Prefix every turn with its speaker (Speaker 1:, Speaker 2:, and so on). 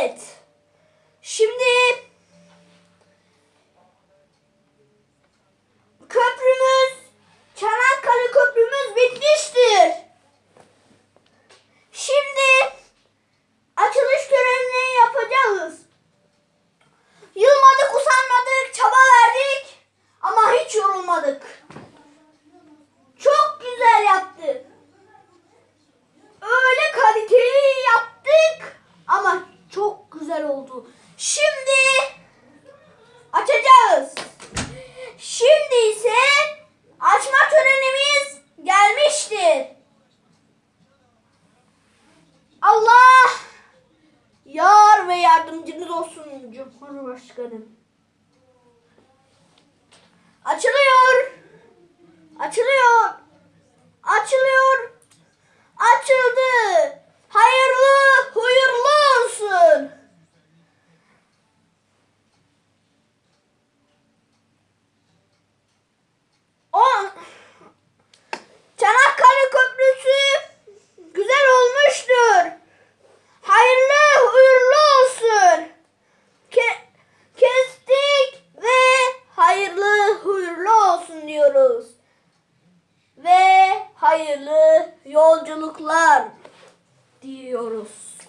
Speaker 1: Evet. Şimdi oldu. Şimdi açacağız. Şimdi ise açma törenimiz gelmiştir. Allah yar ve yardımcınız olsun Cumhurbaşkanım. ve hayırlı yolculuklar diyoruz.